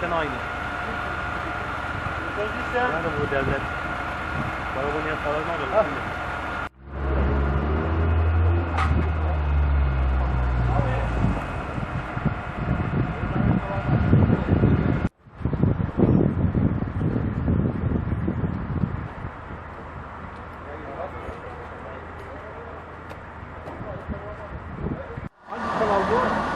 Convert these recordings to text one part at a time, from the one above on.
terminal her sene aynı. Nerede bu devlet? Bana bunu yasalarına da şimdi. Hangi kanal bu?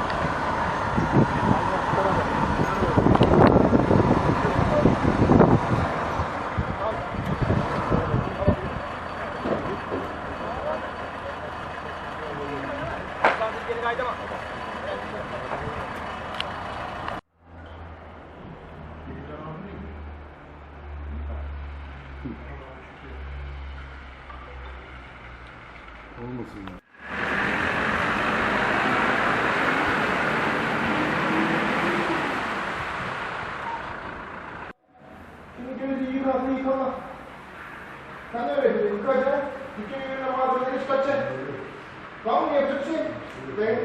Olmasın ya. Şimdi gözü yıkatı yıkama. Sen öğretiyorsun. Yıkacaksın. Bütün ürünle malzemeleri çıkartacaksın. Tamam mı yapacaksın? Ben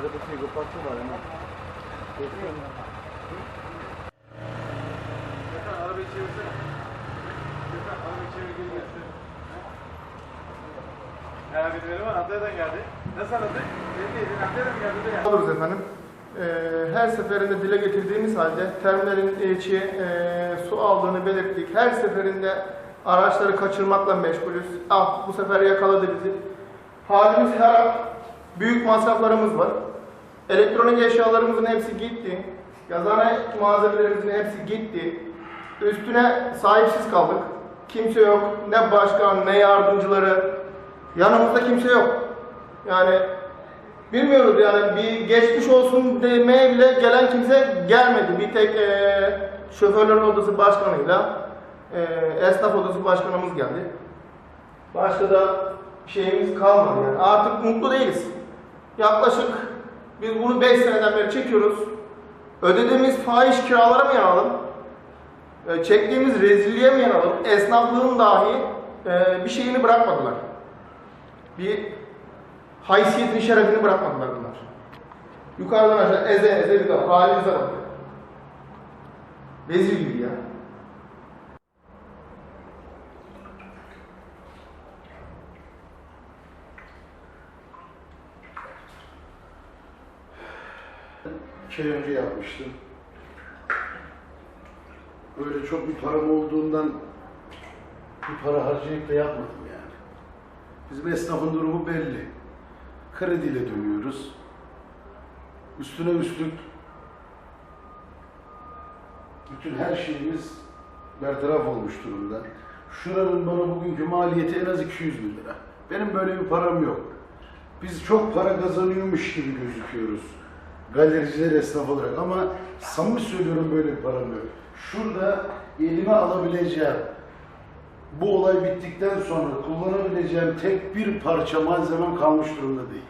98 Hadi bu şeyi kapatıyorlar hemen. Gökhan arabayı çevirsene. Gökhan arabayı çevir geri göster. Ya bir benim var Antalya'dan geldi. Nasıl aradı? Benim değil, Antalya'dan mı geldi de geldi. Alırız efendim. Ee, her seferinde dile getirdiğimiz halde terminalin içi e, su aldığını belirttik. Her seferinde araçları kaçırmakla meşgulüz. Ah bu sefer yakaladı bizi. Halimiz her an büyük masraflarımız var. Elektronik eşyalarımızın hepsi gitti. Yazane malzemelerimizin hepsi gitti. Üstüne sahipsiz kaldık. Kimse yok. Ne başkan ne yardımcıları. Yanımızda kimse yok. Yani Bilmiyoruz yani bir geçmiş olsun demeye bile gelen kimse gelmedi. Bir tek eee şoförlerin odası başkanıyla eee esnaf odası başkanımız geldi. Başka da şeyimiz kalmadı yani. Artık mutlu değiliz. Yaklaşık biz bunu 5 seneden beri çekiyoruz. Ödediğimiz fahiş kiralara mı yanalım? E, çektiğimiz rezilliğe mi yanalım? Esnaflığın dahi e, bir şeyini bırakmadılar. Bir haysiyetini, şerefini bırakmadılar bunlar. Yukarıdan aşağı eze eze bir daha halimize bak. Rezil gibi ya. Önce yapmıştım. Böyle çok bir param olduğundan bir para harcayıp da yapmadım yani. Bizim esnafın durumu belli. Krediyle dönüyoruz. Üstüne üstlük bütün her şeyimiz bertaraf olmuş durumda. Şuranın bana bugünkü maliyeti en az 200 bin lira. Benim böyle bir param yok. Biz çok para kazanıyormuş gibi gözüküyoruz. Galericiler esnaf olarak ama samimi söylüyorum böyle bir param yok. Şurada elime alabileceğim bu olay bittikten sonra kullanabileceğim tek bir parça malzemem kalmış durumda değil.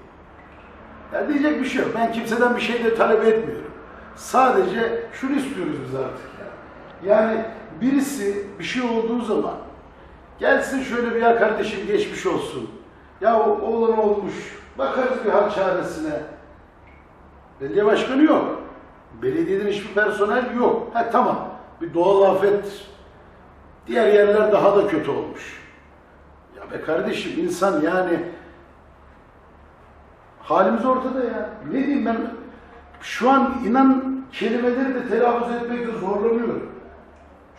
Ya diyecek bir şey yok. Ben kimseden bir şey de talep etmiyorum. Sadece şunu istiyoruz biz artık ya. Yani birisi bir şey olduğu zaman gelsin şöyle bir ya kardeşim geçmiş olsun. Ya oğlan olmuş. Bakarız bir hal çaresine. Belediye başkanı yok. Belediyeden hiçbir personel yok. Ha tamam. Bir doğal afettir. Diğer yerler daha da kötü olmuş. Ya be kardeşim insan yani halimiz ortada ya. Ne diyeyim ben şu an inan kelimeleri de telaffuz etmekte zorlanıyorum.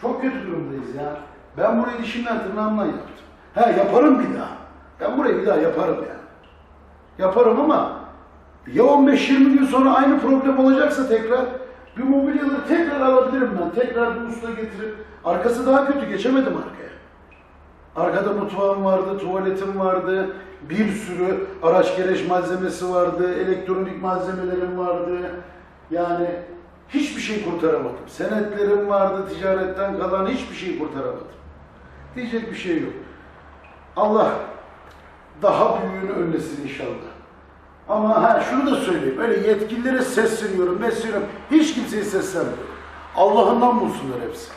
Çok kötü durumdayız ya. Ben burayı dişimden tırnağımdan yaptım. Ha yaparım bir daha. Ben burayı bir daha yaparım ya. Yaparım ama ya 15-20 gün sonra aynı problem olacaksa tekrar bir mobilyaları tekrar alabilirim ben. Tekrar bir usta getirip arkası daha kötü geçemedim arkaya. Arkada mutfağım vardı, tuvaletim vardı, bir sürü araç gereç malzemesi vardı, elektronik malzemelerim vardı. Yani hiçbir şey kurtaramadım. Senetlerim vardı, ticaretten kalan hiçbir şey kurtaramadım. Diyecek bir şey yok. Allah daha büyüğünü önlesin inşallah. Ama ha şunu da söyleyeyim. Öyle yetkililere sesleniyorum, besleniyorum. Hiç kimseye seslenmiyorum. Allah'ından bulsunlar hepsi.